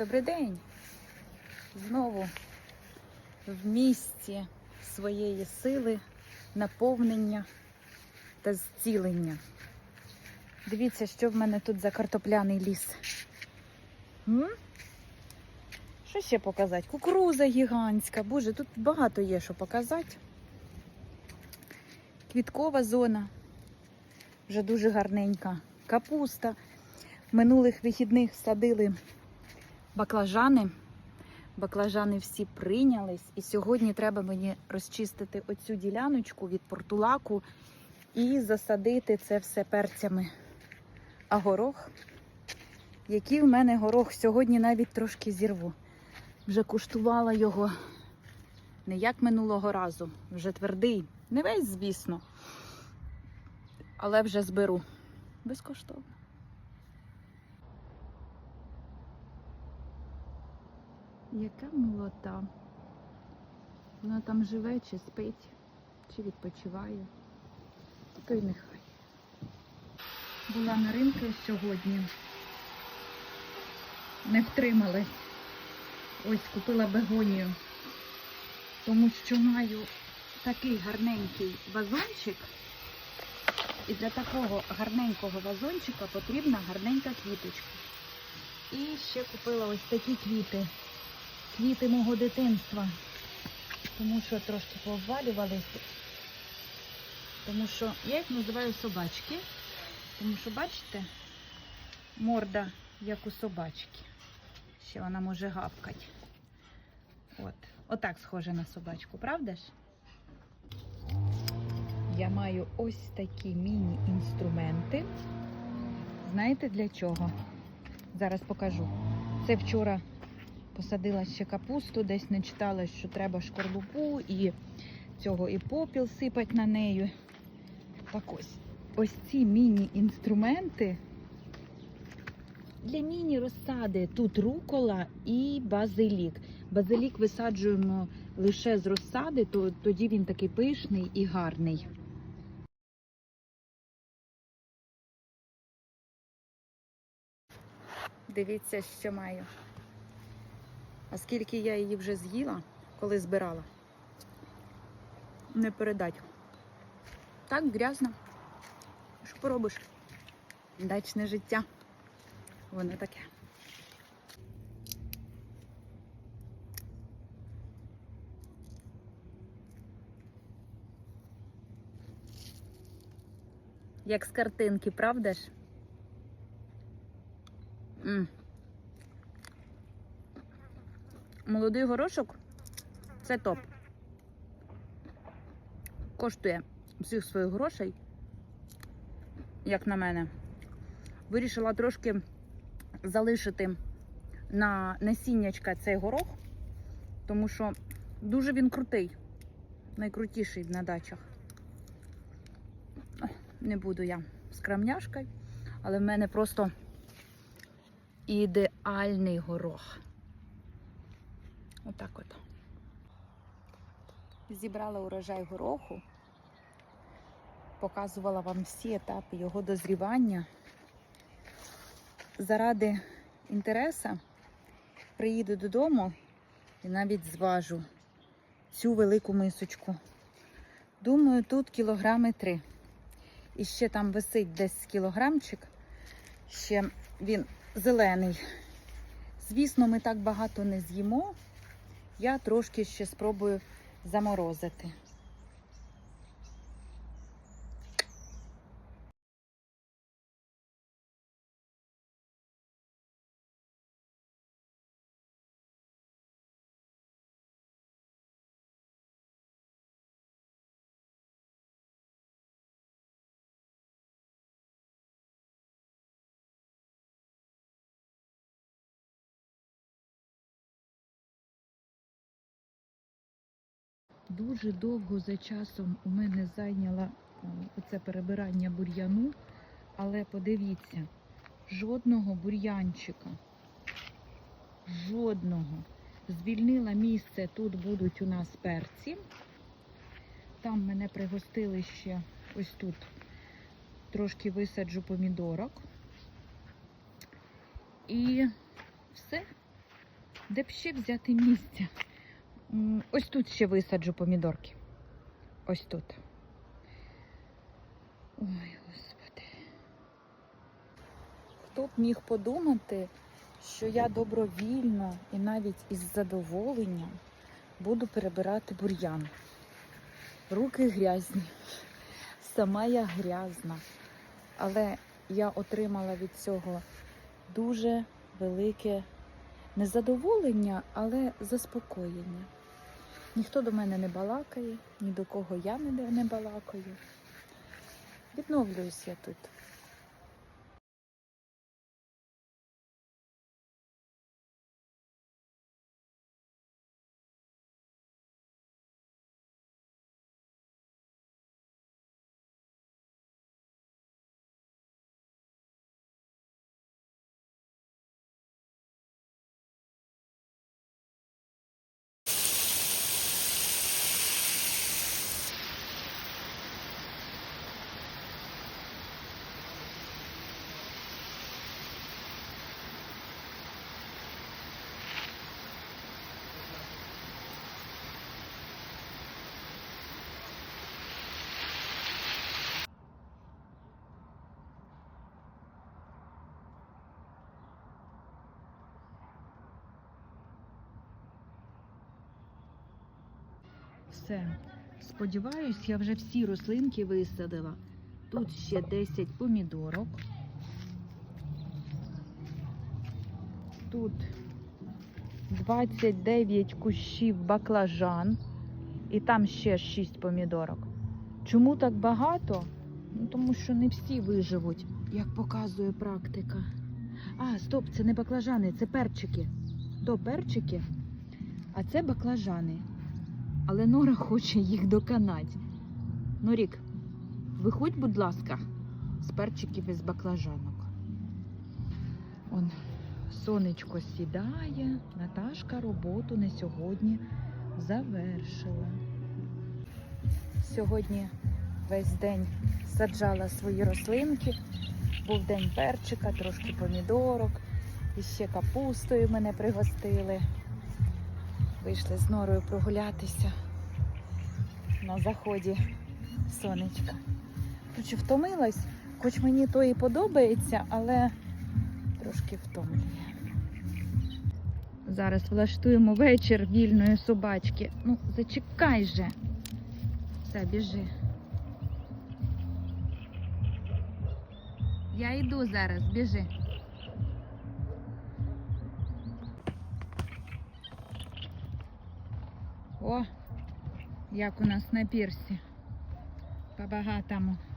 Добрий день! Знову в місці своєї сили, наповнення та зцілення. Дивіться, що в мене тут за картопляний ліс. М? Що ще показати? Кукуруза гігантська. Боже, тут багато є що показати. Квіткова зона. Вже дуже гарненька. Капуста. Минулих вихідних садили баклажани. Баклажани всі прийнялись. І сьогодні треба мені розчистити оцю діляночку від портулаку і засадити це все перцями. А горох, який в мене горох, сьогодні навіть трошки зірву. Вже куштувала його не як минулого разу, вже твердий. Не весь, звісно, але вже зберу безкоштовно. Яка милота. Вона там живе, чи спить, чи відпочиває. То й нехай. Була на ринку сьогодні. Не втрималась. Ось купила бегонію. Тому що маю такий гарненький вазончик. І для такого гарненького вазончика потрібна гарненька квіточка. І ще купила ось такі квіти. Квіти мого дитинства. Тому що трошки поввалювалися. Тому що я їх називаю собачки. Тому що, бачите, морда як у собачки. Ще вона може гавкати. От. Отак схоже на собачку, правда ж? Я маю ось такі міні-інструменти. Знаєте для чого? Зараз покажу. Це вчора посадила ще капусту, десь не читала, що треба шкорлупу і цього і попіл сипать на неї. Так ось, ось ці міні-інструменти для міні-розсади. Тут рукола і базилік. Базилік висаджуємо лише з розсади, то тоді він такий пишний і гарний. Дивіться, що маю. А скільки я її вже з'їла, коли збирала, не передать. Так грязно. Що поробиш? Дачне життя. Воно таке. Як з картинки, правда ж? М. Молодий горошок це топ. Коштує всіх своїх грошей, як на мене. Вирішила трошки залишити на насіннячка цей горох, тому що дуже він крутий, найкрутіший на дачах. Не буду я скрамняшкою, але в мене просто ідеальний горох. Отак от. Зібрала урожай гороху, показувала вам всі етапи його дозрівання. Заради інтереса приїду додому і навіть зважу цю велику мисочку. Думаю, тут кілограми три. І ще там висить десь кілограмчик, ще він зелений. Звісно, ми так багато не з'їмо. Я трошки ще спробую заморозити. Дуже довго за часом у мене зайняло це перебирання бур'яну, але подивіться, жодного бур'янчика, жодного. Звільнила місце, тут будуть у нас перці. Там мене пригостили ще ось тут трошки висаджу помідорок. І все. Де б ще взяти місця? Ось тут ще висаджу помідорки. Ось тут. Ой, господи. Хто б міг подумати, що я добровільно і навіть із задоволенням буду перебирати бур'ян. Руки грязні, сама я грязна. Але я отримала від цього дуже велике незадоволення, але заспокоєння. Ніхто до мене не балакає, ні до кого я не, балакаю. Відновлююсь я тут. Все. Сподіваюсь, я вже всі рослинки висадила. Тут ще 10 помідорок. Тут 29 кущів баклажан. І там ще 6 помідорок. Чому так багато? Ну, тому що не всі виживуть, як показує практика. А, стоп, це не баклажани, це перчики. То перчики, а це баклажани. Але Нора хоче їх доконати. Норік, виходь, будь ласка, з перчиків і з баклажанок. Он сонечко сідає, Наташка роботу на сьогодні завершила. Сьогодні весь день саджала свої рослинки. Був день перчика, трошки помідорок, і ще капустою мене пригостили. Вийшли з норою прогулятися на заході сонечка. Короче, втомилась, хоч мені то і подобається, але трошки втомлює. Зараз влаштуємо вечір вільної собачки. Ну, зачекай же. Все, біжи. Я йду зараз, біжи. О, як у нас на пірсі. По-багатому. М.